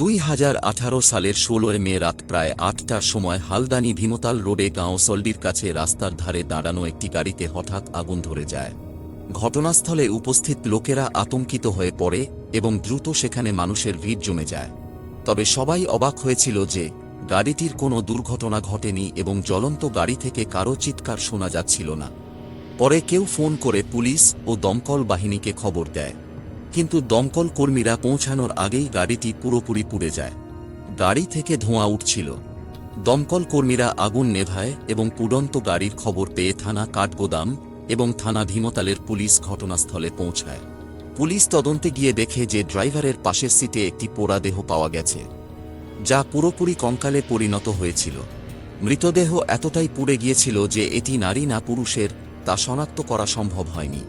দুই হাজার আঠারো সালের ষোলোয় মে রাত প্রায় আটটার সময় হালদানি ভীমতাল রোডে গাঁও সল্ডির কাছে রাস্তার ধারে দাঁড়ানো একটি গাড়িতে হঠাৎ আগুন ধরে যায়। ঘটনাস্থলে উপস্থিত লোকেরা আতঙ্কিত হয়ে পড়ে এবং দ্রুত সেখানে মানুষের ভিড় জমে যায়। তবে সবাই অবাক হয়েছিল যে গাড়িটির কোনো দুর্ঘটনা ঘটেনি এবং জ্বলন্ত গাড়ি থেকে কারও চিৎকার শোনা যাচ্ছিল না। পরে কেউ ফোন করে পুলিশ ও দমকল বাহিনীকে খবর দেয়। কিন্তু দমকল কর্মীরা পৌঁছানোর আগেই গাড়িটি পুরোপুরি পুড়ে যায়। গাড়ি থেকে ধোঁয়া উঠছিল। দমকল কর্মীরা আগুন নেভায় এবং পুডন্ত গাড়ির খবর পেয়ে থানা কাঠগোদাম এবং থানা ভীমতালের পুলিশ ঘটনাস্থলে পৌঁছায়। পুলিশ তদন্তে গিয়ে দেখে যে ড্রাইভারের পাশের সিটে একটি পোড়া দেহ পাওয়া গেছে, যা পুরোপুরি কঙ্কালে পরিণত হয়েছিল। মৃতদেহ এতটাই পুড়ে গিয়েছিল যে এটি নারী না পুরুষের, তা শনাক্ত করা সম্ভব হয়নি।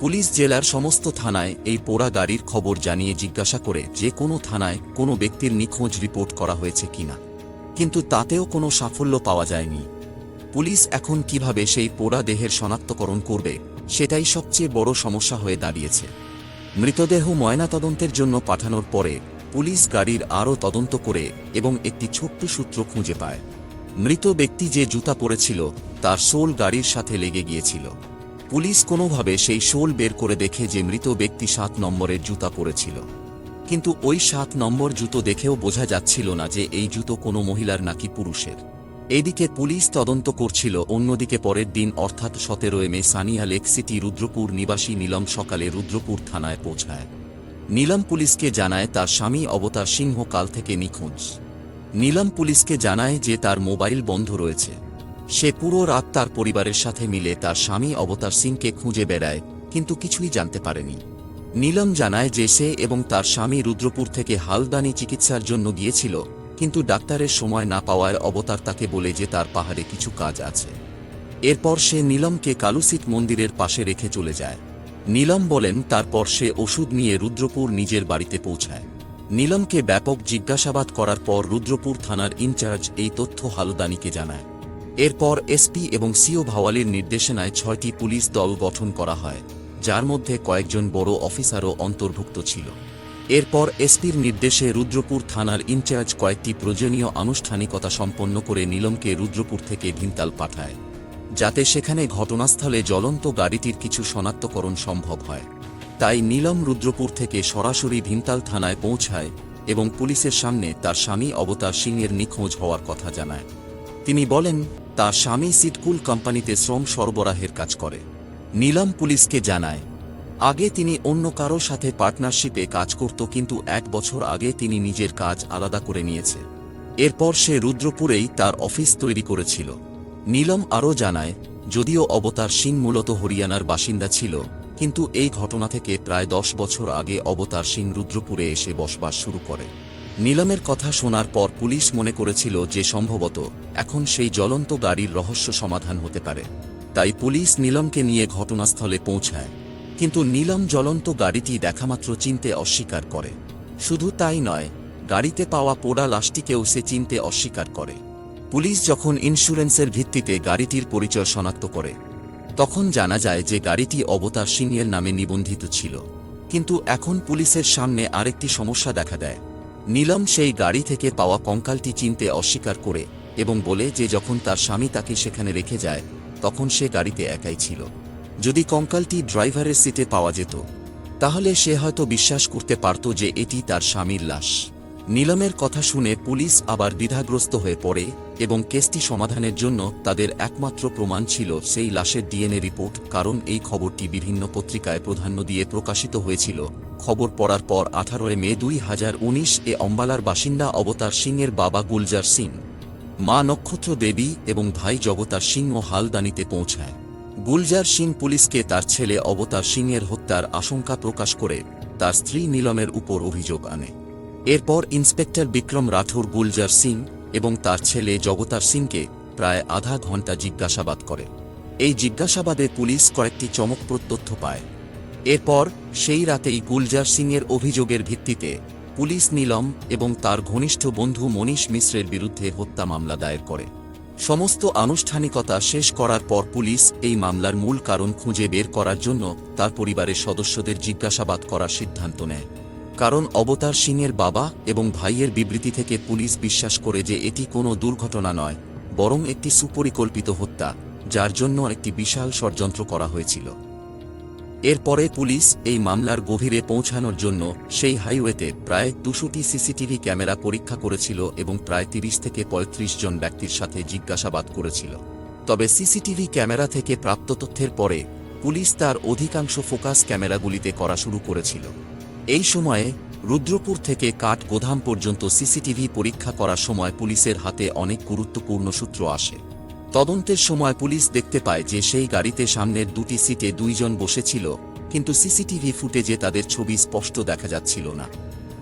পুলিশ জেলার সমস্ত থানায় এই পোড়া গাড়ির খবর জানিয়ে জিজ্ঞাসা করে যে কোনো থানায় কোনো ব্যক্তির নিখোঁজ রিপোর্ট করা হয়েছে কিনা। কিন্তু তাতেও কোনো সাফল্য পাওয়া যায়নি। পুলিশ এখন কীভাবে সেই পোড়া দেহের শনাক্তকরণ করবে, সেটাই সবচেয়ে বড় সমস্যা হয়ে দাঁড়িয়েছে। মৃতদেহ ময়নাতদন্তের জন্য পাঠানোর পরে পুলিশ গাড়ির আরও তদন্ত করে এবং একটি ছোট্ট সূত্র খুঁজে পায়। মৃত ব্যক্তি যে জুতা পরেছিল, তার সোল গাড়ির সাথে লেগে গিয়েছিল। পুলিশ কোনোভাবে সেই শোল বের করে দেখে যে মৃত ব্যক্তি সাত নম্বরের জুতা পরেছিল। কিন্তু ওই সাত নম্বর জুতো দেখেও বোঝা যাচ্ছিল না যে এই জুতো কোনো মহিলার নাকি পুরুষের। এদিকে পুলিশ তদন্ত করছিল অন্যদিকে পরের দিন অর্থাৎ সতেরোয় May Sania Lake City Rudrapur নিবাসী নীলম সকালে রুদ্রপুর থানায় পৌঁছায়। নীলম পুলিশকে জানায় তার স্বামী অবতার সিংহ কাল থেকে নিখোঁজ। নীলম পুলিশকে জানায় যে তার মোবাইল বন্ধ রয়েছে। সে পুরো রাত তার পরিবারের সাথে মিলে তার স্বামী অবতার সিংকে খুঁজে বেড়ায়, কিন্তু কিছুই জানতে পারেনি। নীলম জানায় যে সে এবং তার স্বামী রুদ্রপুর থেকে হালদানি চিকিৎসার জন্য গিয়েছিল, কিন্তু ডাক্তারের সময় না পাওয়ায় অবতার তাকে বলে যে তার পাহাড়ে কিছু কাজ আছে। এরপর সে নীলমকে কালুসিট মন্দিরের পাশে রেখে চলে যায়। নীলম বলেন, তারপর সে ওষুধ নিয়ে রুদ্রপুর নিজের বাড়িতে পৌঁছায়। নীলমকে ব্যাপক জিজ্ঞাসাবাদ করার পর রুদ্রপুর থানার ইনচার্জ এই তথ্য হালদানিকে জানায়। এরপর এসপি এবং সিও ভাওয়ালির নির্দেশনায় ছয়টি পুলিশ দল গঠন করা হয়, যার মধ্যে কয়েকজন বড় অফিসারও অন্তর্ভুক্ত ছিল। এরপর এসপির নির্দেশে রুদ্রপুর থানার ইনচার্জ কয়েকটি প্রয়োজনীয় আনুষ্ঠানিকতা সম্পন্ন করে নীলমকে রুদ্রপুর থেকে ভিনতাল পাঠায়, যাতে সেখানে ঘটনাস্থলে জ্বলন্ত গাড়িটির কিছু শনাক্তকরণ সম্ভব হয়। তাই নীলম রুদ্রপুর থেকে সরাসরি ভিনতাল থানায় পৌঁছায় এবং পুলিশের সামনে তার স্বামী অবতার সিংয়ের নিখোঁজ হওয়ার কথা জানায়। তিনি বলেন তার স্বামী সিটকুল কোম্পানিতে শ্রম সরবরাহের কাজ করে। নীলম পুলিশকে জানায়। আগে তিনি অন্য কারও সাথে পার্টনারশিপে কাজ করত, কিন্তু এক বছর আগে তিনি নিজের কাজ আলাদা করে নিয়েছে। এরপর সে রুদ্রপুরেই তার অফিস তৈরি করেছিল। নীলম আরও জানায়, যদিও অবতার সিং মূলত হরিয়ানার বাসিন্দা ছিল, কিন্তু এই ঘটনা থেকে প্রায় দশ বছর আগে অবতার সিং রুদ্রপুরে এসে বসবাস শুরু করে। নীলমের কথা শোনার পর পুলিশ মনে করেছিল যে সম্ভবত এখন সেই জ্বলন্ত গাড়ির রহস্য সমাধান হতে পারে। তাই পুলিশ নীলমকে নিয়ে ঘটনাস্থলে পৌঁছায়। কিন্তু নীলম জ্বলন্ত গাড়িটি দেখামাত্র চিনতে অস্বীকার করে। শুধু তাই নয়, গাড়িতে পাওয়া পোড়া লাশটিকেও সে চিনতে অস্বীকার করে। পুলিশ যখন ইন্স্যুরেন্সের ভিত্তিতে গাড়িটির পরিচয় শনাক্ত করে, তখন জানা যায় যে গাড়িটি অবতার সিংয়ের নামে নিবন্ধিত ছিল। কিন্তু এখন পুলিশের সামনে আরেকটি সমস্যা দেখা দেয়। নীলম সেই গাড়ি থেকে পাওয়া কঙ্কালটি চিনতে অস্বীকার করে এবং বলে যে যখন তার স্বামী তাকে সেখানে রেখে যায়, তখন সে গাড়িতে একাই ছিল। যদি কঙ্কালটি ড্রাইভারের সিটে পাওয়া যেত, তাহলে সে হয়তো বিশ্বাস করতে পারত যে এটি তার স্বামীর লাশ। নীলমের কথা শুনে পুলিশ আবার দ্বিধাগ্রস্ত হয়ে পড়ে এবং কেসটি সমাধানের জন্য তাদের একমাত্র প্রমাণ ছিল সেই লাশের ডিএনএ রিপোর্ট, কারণ এই খবরটি বিভিন্ন পত্রিকায় প্রাধান্য দিয়ে প্রকাশিত হয়েছিল। খবর পড়ার পর আঠারোয় মে দুই হাজার উনিশ এ অম্বালার বাসিন্দা অবতার সিংয়ের বাবা গুলজার সিং, মা নক্ষত্র দেবী এবং ভাই জগতার সিংহ হালদানিতে পৌঁছায়। গুলজার সিং পুলিশকে তার ছেলে অবতার সিংয়ের হত্যার আশঙ্কা প্রকাশ করে তার স্ত্রী নীলমের উপর অভিযোগ আনে। এরপর ইন্সপেক্টর বিক্রম রাঠোর গুলজার সিং এবং তার ছেলে জগতার সিংকে প্রায় আধা ঘণ্টা জিজ্ঞাসাবাদ করে। এই জিজ্ঞাসাবাদে পুলিশ কয়েকটি চমকপ্রদ তথ্য পায়। এরপর সেই রাতেই গুলজার সিংয়ের অভিযোগের ভিত্তিতে পুলিশ নীলম এবং তার ঘনিষ্ঠ বন্ধু মনীষ মিশ্রের বিরুদ্ধে হত্যা মামলা দায়ের করে। সমস্ত আনুষ্ঠানিকতা শেষ করার পর পুলিশ এই মামলার মূল কারণ খুঁজে বের করার জন্য তার পরিবারের সদস্যদের জিজ্ঞাসাবাদ করার সিদ্ধান্ত নেয়। কারণ অবতার সিংয়ের বাবা এবং ভাইয়ের বিবৃতি থেকে পুলিশ বিশ্বাস করে যে এটি কোনো দুর্ঘটনা নয়, বরং একটি সুপরিকল্পিত হত্যা, যার জন্য একটি বিশাল ষড়যন্ত্র করা হয়েছিল। এরপরে পুলিশ এই মামলার গভীরে পৌঁছানোর জন্য সেই হাইওয়েতে প্রায় দুশোটি সিসিটিভি ক্যামেরা পরীক্ষা করেছিল এবং প্রায় তিরিশ থেকে পঁয়ত্রিশ জন ব্যক্তির সাথে জিজ্ঞাসাবাদ করেছিল। তবে সিসিটিভি ক্যামেরা থেকে প্রাপ্ত তথ্যের পরে পুলিশ তার অধিকাংশ ফোকাস ক্যামেরাগুলিতে করা শুরু করেছিল। এই সময়ে রুদ্রপুর থেকে কাঠ গোধাম পর্যন্ত সিসিটিভি পরীক্ষা করার সময় পুলিশের হাতে অনেক গুরুত্বপূর্ণ সূত্র আসে। তদন্তের সময় পুলিশ দেখতে পায় যে সেই গাড়িতে সামনের দুটি সিটে দুইজন বসেছিল, কিন্তু সিসিটিভি ফুটেজে তাদের ছবি স্পষ্ট দেখা যাচ্ছিল না।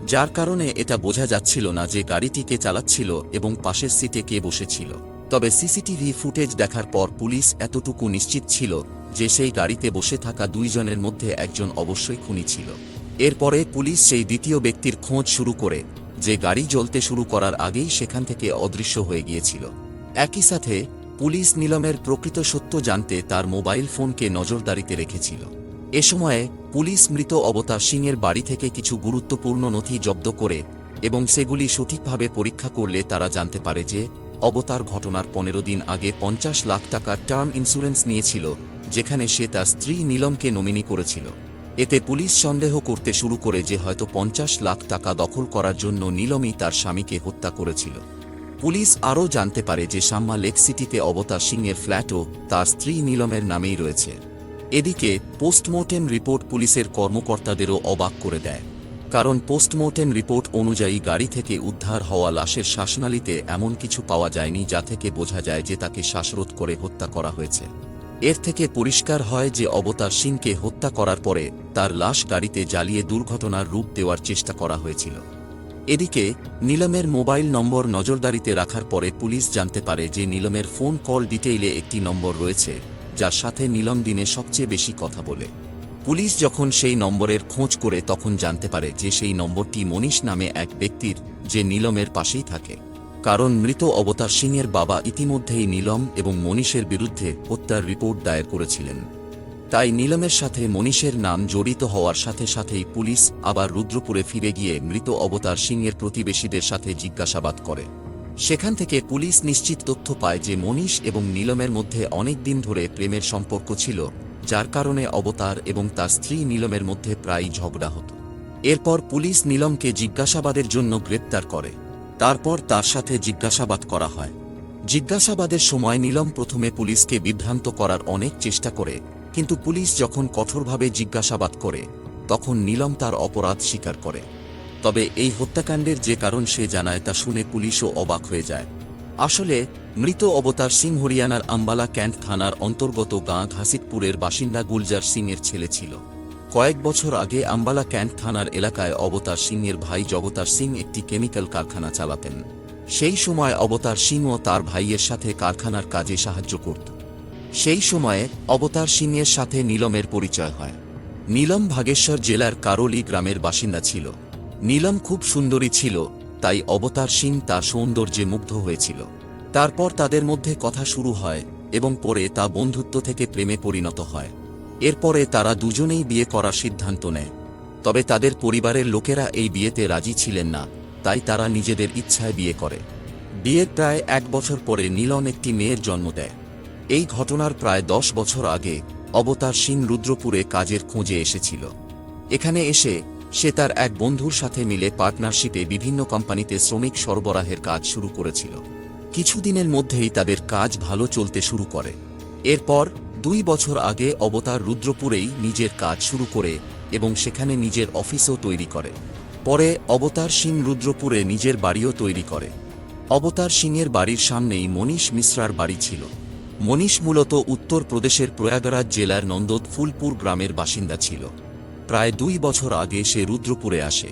যার কারণে এটা বোঝা যাচ্ছিল না যে গাড়িটি কে চালাচ্ছিল এবং পাশের সিটে কে বসেছিল। তবে সিসিটিভি ফুটেজ দেখার পর পুলিশ এতটুকু নিশ্চিত ছিল যে সেই গাড়িতে বসে থাকা দুইজনের মধ্যে একজন অবশ্যই খুনি ছিল। এরপরে পুলিশ সেই দ্বিতীয় ব্যক্তির খোঁজ শুরু করে, যে গাড়ি জ্বলতে শুরু করার আগেই সেখান থেকে অদৃশ্য হয়ে গিয়েছিল। একই সাথে, পুলিশ নিলমের প্রকৃত সত্য জানতে তার মোবাইল ফোনকে নজরদারিতে রেখেছিল। এ সময়ে, পুলিশ মৃত অবতার সিংয়ের বাড়ি থেকে কিছু গুরুত্বপূর্ণ নথি জব্দ করে এবং সেগুলি সঠিকভাবে পরীক্ষা করলে তারা জানতে পারে যে, অবতার ঘটনার পনেরো দিন আগে পঞ্চাশ লাখ টাকার টার্ম ইন্স্যুরেন্স নিয়েছিল, যেখানে সে তার স্ত্রী নীলমকে নমিনি করেছিল। এতে পুলিশ সন্দেহ করতে শুরু করে যে হয়তো পঞ্চাশ লাখ টাকা দখল করার জন্য নীলমই তার স্বামীকে হত্যা করেছিল। পুলিশ আরও জানতে পারে যে সাম্মা লেক সিটিতে অবতার সিংয়ের ফ্ল্যাটও তার স্ত্রী নীলমের নামেই রয়েছে। এদিকে, পোস্টমর্টেম রিপোর্ট পুলিশের কর্মকর্তাদেরও অবাক করে দেয়। কারণ পোস্টমর্টেম রিপোর্ট অনুযায়ী গাড়ি থেকে উদ্ধার হওয়া লাশের শ্বাসনালীতে এমন কিছু পাওয়া যায়নি যা থেকে বোঝা যায় যে তাকে শ্বাসরোধ করে হত্যা করা হয়েছে। এর থেকে পরিষ্কার হয় যে অবতার সিংকে হত্যা করার পরে তার লাশ গাড়িতে জ্বালিয়ে দুর্ঘটনার রূপ দেওয়ার চেষ্টা করা হয়েছিল। এদিকে, নীলমের মোবাইল নম্বর নজরদারিতে রাখার পরে পুলিশ জানতে পারে যে নীলমের ফোন কল ডিটেইলে একটি নম্বর রয়েছে, যার সাথে নীলম দিনে সবচেয়ে বেশি কথা বলে। পুলিশ যখন সেই নম্বরের খোঁজ করে তখন জানতে পারে যে সেই নম্বরটি মনীষ নামে এক ব্যক্তির, যে নীলমের পাশেই থাকে। কারণ মৃত অবতার সিংয়ের বাবা ইতিমধ্যেই নীলম এবং মনীষের বিরুদ্ধে হত্যার রিপোর্ট দায়ের করেছিলেন। তাই নীলমের সাথে মনীষের নাম জড়িত হওয়ার সাথে সাথেই পুলিশ আবার রুদ্রপুরে ফিরে গিয়ে মৃত অবতার সিংয়ের প্রতিবেশীদের সাথে জিজ্ঞাসাবাদ করে। সেখান থেকে পুলিশ নিশ্চিত তথ্য পায় যে মনীষ এবং নীলমের মধ্যে অনেক দিন ধরে প্রেমের সম্পর্ক ছিল, যার কারণে অবতার এবং তার স্ত্রী নীলমের মধ্যে প্রায়ই ঝগড়া হতো। এরপর পুলিশ নীলমকে জিজ্ঞাসাবাদের জন্য গ্রেপ্তার করে। তারপর তার সাথে জিজ্ঞাসাবাদ করা হয়। জিজ্ঞাসাবাদের সময় নীলম প্রথমে পুলিশকে বিভ্রান্ত করার অনেক চেষ্টা করে, কিন্তু পুলিশ যখন কঠোরভাবে জিজ্ঞাসাবাদ করে, তখন নীলম তার অপরাধ স্বীকার করে। তবে এই হত্যাকাণ্ডের যে কারণ সে জানায় তা শুনে পুলিশও অবাক হয়ে যায়। আসলে, মৃত অবতার সিং হরিয়ানার আম্বালা ক্যান্ট থানার অন্তর্গত গাঁ ঘাসিকপুরের বাসিন্দা গুলজার সিংয়ের ছেলে ছিল। কয়েক বছর আগে আম্বালা ক্যান্ট থানার এলাকায় অবতার সিংয়ের ভাই জগতার সিং একটি কেমিক্যাল কারখানা চালাতেন। সেই সময় অবতার সিংও তার ভাইয়ের সাথে কারখানার কাজে সাহায্য করত। সেই সময়ে অবতার সিংয়ের সাথে নীলমের পরিচয় হয়। নীলম ভাগেশ্বর জেলার কারোলি গ্রামের বাসিন্দা ছিল। নীলম খুব সুন্দরী ছিল, তাই অবতার সিং তার সৌন্দর্যে মুগ্ধ হয়েছিল। তারপর তাদের মধ্যে কথা শুরু হয় এবং পরে তা বন্ধুত্ব থেকে প্রেমে পরিণত হয়। এরপরে তারা দুজনেই বিয়ে করার সিদ্ধান্ত নেয়। তবে তাদের পরিবারের লোকেরা এই বিয়েতে রাজি ছিলেন না, তাই তারা নিজেদের ইচ্ছায় বিয়ে করে। বিয়ের প্রায় এক বছর পরে নীলন একটি মেয়ের জন্ম দেয়। এই ঘটনার প্রায় দশ বছর আগে অবতার সিং রুদ্রপুরে কাজের খোঁজে এসেছিল। এখানে এসে সে তার এক বন্ধুর সাথে মিলে পার্টনারশিপে বিভিন্ন কোম্পানিতে শ্রমিক সরবরাহের কাজ শুরু করেছিল। কিছুদিনের মধ্যেই তাদের কাজ ভালো চলতে শুরু করে। এরপর দুই বছর আগে অবতার রুদ্রপুরেই নিজের কাজ শুরু করে এবং সেখানে নিজের অফিসও তৈরি করে। পরে অবতার সিং রুদ্রপুরে নিজের বাড়িও তৈরি করে। অবতার সিংয়ের বাড়ির সামনেই মনীষ মিশ্রার বাড়ি ছিল। মনীষ মূলত উত্তরপ্রদেশের প্রয়াগরাজ জেলার নন্দদ ফুলপুর গ্রামের বাসিন্দা ছিল। প্রায় দুই বছর আগে সে রুদ্রপুরে আসে।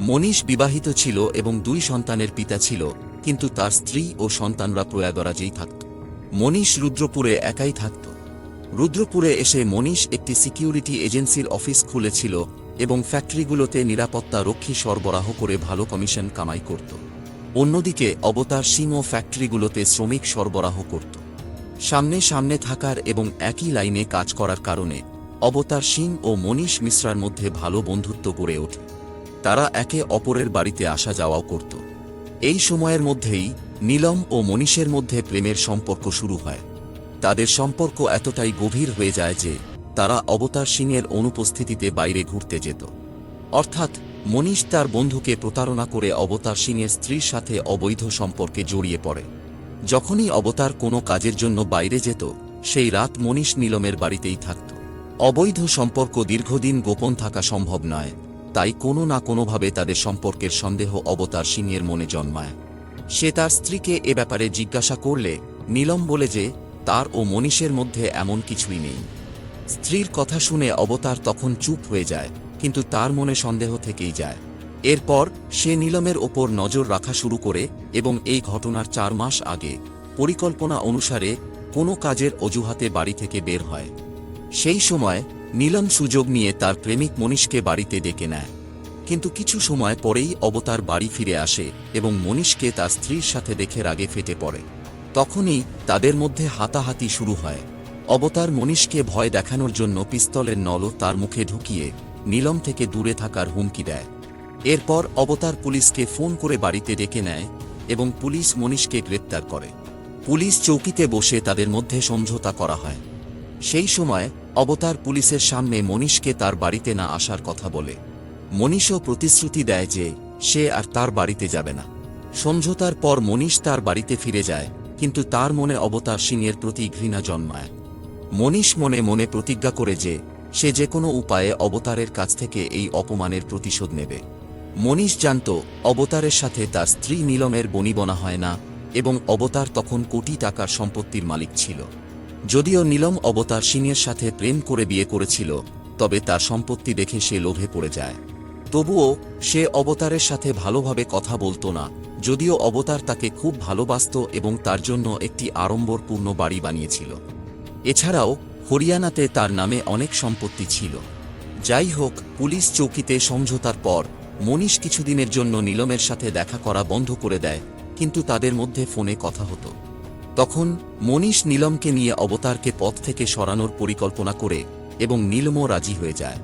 মনীষ বিবাহিত ছিল এবং দুই সন্তানের পিতা ছিল, কিন্তু তার স্ত্রী ও সন্তানরা প্রয়াগরাজেই থাকত। মনীষ রুদ্রপুরে একাই থাকত। রুদ্রপুরে এসে মনীষ একটি সিকিউরিটি এজেন্সির অফিস খুলেছিল এবং ফ্যাক্টরিগুলোতে নিরাপত্তা রক্ষী সরবরাহ করে ভালো কমিশন কামাই করত। অন্যদিকে অবতার সিংও ফ্যাক্টরিগুলোতে শ্রমিক সরবরাহ করত। সামনে সামনে থাকার এবং একই লাইনে কাজ করার কারণে অবতার সিং ও মনীষ মিশ্রার মধ্যে ভালো বন্ধুত্ব গড়ে ওঠে। তারা একে অপরের বাড়িতে আসা যাওয়াও করত। এই সময়ের মধ্যেই নীলম ও মনীষের মধ্যে প্রেমের সম্পর্ক শুরু হয়। তাদের সম্পর্ক এতটাই গভীর হয়ে যায় যে তারা অবতার সিংয়ের অনুপস্থিতিতে বাইরে ঘুরতে যেত। অর্থাৎ মনীষ তার বন্ধুকে প্রতারণা করে অবতার সিংয়ের স্ত্রীর সাথে অবৈধ সম্পর্কে জড়িয়ে পড়ে। যখনই অবতার কোনো কাজের জন্য বাইরে যেত, সেই রাত মনীষ নীলমের বাড়িতেই থাকত। অবৈধ সম্পর্ক দীর্ঘদিন গোপন থাকা সম্ভব নয়, তাই কোনো না কোনোভাবে তাদের সম্পর্কের সন্দেহ অবতার সিংয়ের মনে জন্মায়। সে তার স্ত্রীকে এ ব্যাপারে জিজ্ঞাসা করলে নীলম বলে যে তার ও মনীষের মধ্যে এমন কিছুই নেই। স্ত্রীর কথা শুনে অবতার তখন চুপ হয়ে যায়, কিন্তু তার মনে সন্দেহ থেকেই যায়। এরপর সে নীলমের ওপর নজর রাখা শুরু করে এবং এই ঘটনার চার মাস আগে পরিকল্পনা অনুসারে কোনো কাজের অজুহাতে বাড়ি থেকে বের হয়। সেই সময় নীলম সুযোগ নিয়ে তার প্রেমিক মনীষকে বাড়িতে ডেকে নেয়। কিন্তু কিছু সময় পরেই অবতার বাড়ি ফিরে আসে এবং মনীষকে তার স্ত্রীর সাথে দেখে রাগে ফেটে পড়ে। তখনই তাদের মধ্যে হাতাহাতি শুরু হয়। অবতার মনীষকে ভয় দেখানোর জন্য পিস্তলের নলও তার মুখে ঢুকিয়ে নীলম থেকে দূরে থাকার হুমকি দেয়। এরপর অবতার পুলিশকে ফোন করে বাড়িতে ডেকে নেয় এবং পুলিশ মনীষকে গ্রেপ্তার করে। পুলিশ চৌকিতে বসে তাদের মধ্যে সমঝোতা করা হয়। সেই সময় অবতার পুলিশের সামনে মনীষকে তার বাড়িতে না আসার কথা বলে। মনীষও প্রতিশ্রুতি দেয় যে সে আর তার বাড়িতে যাবে না। সমঝোতার পর মনীষ তার বাড়িতে ফিরে যায় কিন্তু তার মনে অবতার সিংয়ের প্রতি ঘৃণা জন্মায়। মনীষ মনে মনে প্রতিজ্ঞা করে যে, সে যে কোনো উপায়ে অবতারের কাছ থেকে এই অপমানের প্রতিশোধ নেবে। মনীষ জানত, অবতারের সাথে তার স্ত্রী নীলমের বনিবনা হয় না এবং অবতার তখন কোটি টাকার সম্পত্তির মালিক ছিল। যদিও নীলম অবতার সিংয়ের সাথে প্রেম করে বিয়ে করেছিল, তবে তার সম্পত্তি দেখে সে লোভে পড়ে যায়। তবুও সে অবতারের সাথে ভালোভাবে কথা বলতো না যদিও অবতার তাকে খুব ভালোবাসত এবং তার জন্য একটি আড়ম্বরপূর্ণ বাড়ি বানিয়েছিল। এছাড়াও, হরিয়ানাতে তার নামে অনেক সম্পত্তি ছিল। যাই হোক, পুলিশ চৌকিতে সমঝোতার পর, মনীষ কিছুদিনের জন্য নীলমের সাথে দেখা করা বন্ধ করে দেয়, কিন্তু তাদের মধ্যে ফোনে কথা হতো। তখন, মনীষ নীলমকে নিয়ে অবতারকে পথ থেকে সরানোর পরিকল্পনা করে এবং নীলমও রাজি হয়ে যায়।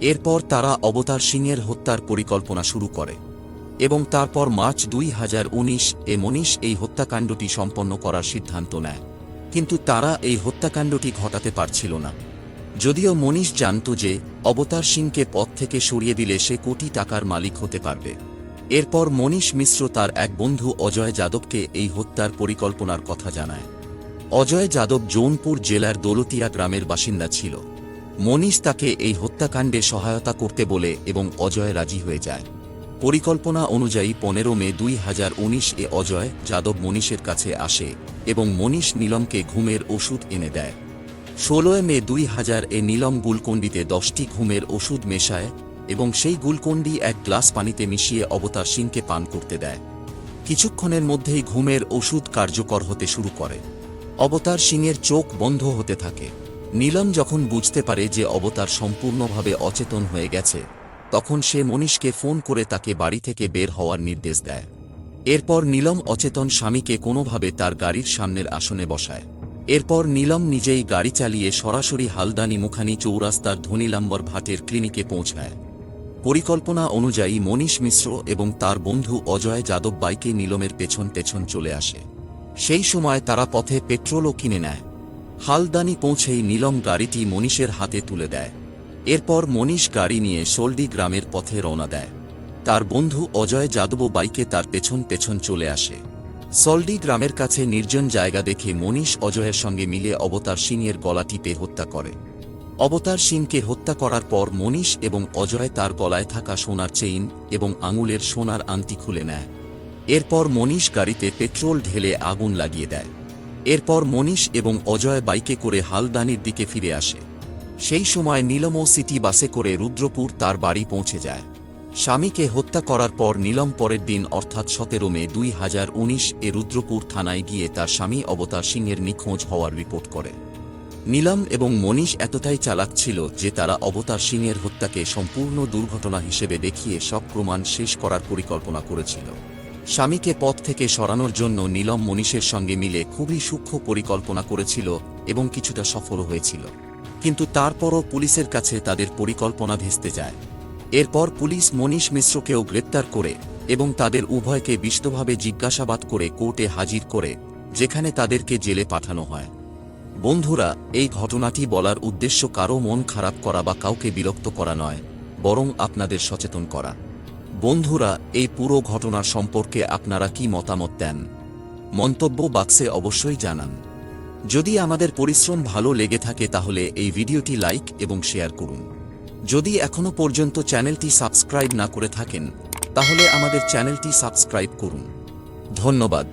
এরপর তারা অবতার সিংয়ের হত্যার পরিকল্পনা শুরু করে। এবং তারপর মার্চ দুই হাজার উনিশ এ মনীষ এই হত্যাকাণ্ডটি সম্পন্ন করার সিদ্ধান্ত নেয়। কিন্তু তারা এই হত্যাকাণ্ডটি ঘটাতে পারছিল না। যদিও মনীষ জানত যে অবতার সিংকে পথ থেকে সরিয়ে দিলে সে কোটি টাকার মালিক হতে পারবে। এরপর মনীষ মিশ্র তার এক বন্ধু অজয় যাদবকে এই হত্যার পরিকল্পনার কথা জানায়। অজয় যাদব জৌনপুর জেলার দৌলতিয়া গ্রামের বাসিন্দা ছিল। মনীষ তাকে এই হত্যাকাণ্ডে সহায়তা করতে বলে এবং অজয় রাজি হয়ে যায়। পরিকল্পনা অনুযায়ী পনেরো মে দুই হাজার উনিশ এ অজয় যাদব মনীষের কাছে আসে এবং মনীষ নীলমকে ঘুমের ওষুধ এনে দেয়। ষোলোয় মে দুই হাজার এ নীলম গুলকন্ডিতে দশটি ঘুমের ওষুধ মেশায় এবং সেই গুলকন্ডি এক গ্লাস পানিতে মিশিয়ে অবতার সিংকে পান করতে দেয়। কিছুক্ষণের মধ্যেই ঘুমের ওষুধ কার্যকর হতে শুরু করে। অবতার সিংয়ের চোখ বন্ধ হতে থাকে। নীলম যখন বুঝতে পারে যে অবতার সম্পূর্ণভাবে অচেতন হয়ে গেছে তখন সে মনীষকে ফোন করে তাকে বাড়ি থেকে বের হওয়ার নির্দেশ দেয়। এরপর নীলম অচেতন স্বামীকে কোনোভাবে তার গাড়ির সামনের আসনে বসায়। এরপর নীলম নিজেই গাড়ি চালিয়ে সরাসরি হালদানি মুখানি চৌরাস্তার ধনীলাম্বর ভাটের ক্লিনিকে পৌঁছায়। পরিকল্পনা অনুযায়ী মনীষ মিশ্র এবং তার বন্ধু অজয় যাদব বাইকে নীলমের পেছন পেছন চলে আসে। সেই সময় তারা পথে পেট্রোলও কিনে নেয়। হালদানি পৌঁছেই নীলম গাড়িটি মনীষের হাতে তুলে দেয়। এরপর মনীষ গাড়ি নিয়ে সোলডি গ্রামের পথে রওনা দেয়। তার বন্ধু অজয় যাদব বাইকে তার পেছন পেছন চলে আসে। সলডি গ্রামের কাছে নির্জন জায়গা দেখে মনীষ অজয়ের সঙ্গে মিলে অবতার সিংয়ের গলা টিপে হত্যা করে। অবতার সিংকে হত্যা করার পর মনীষ এবং অজয় তার গলায় থাকা সোনার চেইন এবং আঙুলের সোনার আংটি খুলে নেয়। এরপর মনীষ গাড়িতে পেট্রোল ঢেলে আগুন লাগিয়ে দেয়। এরপর মনীষ এবং অজয় বাইকে করে হালদানির দিকে ফিরে আসে। সেই সময় নীলমও সিটি বাসে করে রুদ্রপুর তার বাড়ি পৌঁছে যায়। স্বামীকে হত্যা করার পর নীলম পরের দিন অর্থাৎ সতেরো মে দুই হাজার উনিশ এ রুদ্রপুর থানায় গিয়ে তার স্বামী অবতার সিংয়ের নিখোঁজ হওয়ার রিপোর্ট করে। নীলম এবং মনীষ এতটাই চালাক ছিল যে তারা অবতার সিংয়ের হত্যাকে সম্পূর্ণ দুর্ঘটনা হিসেবে দেখিয়ে সব প্রমাণ শেষ করার পরিকল্পনা করেছিল। স্বামীকে পথ থেকে সরানোর জন্য নীলম মনীষের সঙ্গে মিলে খুবই সূক্ষ্ম পরিকল্পনা করেছিল এবং কিছুটা সফল হয়েছিল। কিন্তু তারপরও পুলিশের কাছে তাদের পরিকল্পনা ভেস্তে যায়। এরপর পুলিশ মনীষ মিশ্রকেও গ্রেপ্তার করে এবং তাদের উভয়কে বিস্তভাবে জিজ্ঞাসাবাদ করে কোর্টে হাজির করে, যেখানে তাদেরকে জেলে পাঠানো হয়। বন্ধুরা, এই ঘটনাটি বলার উদ্দেশ্য কারও মন খারাপ করা বা কাউকে বিরক্ত করা নয়, বরং আপনাদের সচেতন করা। বন্ধুরা, এই পুরো ঘটনা সম্পর্কে আপনারা কি মতামত দেন? মন্তব্য বাক্সে অবশ্যই জানান। যদি আমাদের পরিশ্রম ভালো লেগে থাকে তাহলে এই ভিডিওটি লাইক এবং শেয়ার করুন। যদি এখনও পর্যন্ত চ্যানেলটি সাবস্ক্রাইব না করে থাকেন, তাহলে আমাদের চ্যানেলটি সাবস্ক্রাইব করুন। ধন্যবাদ।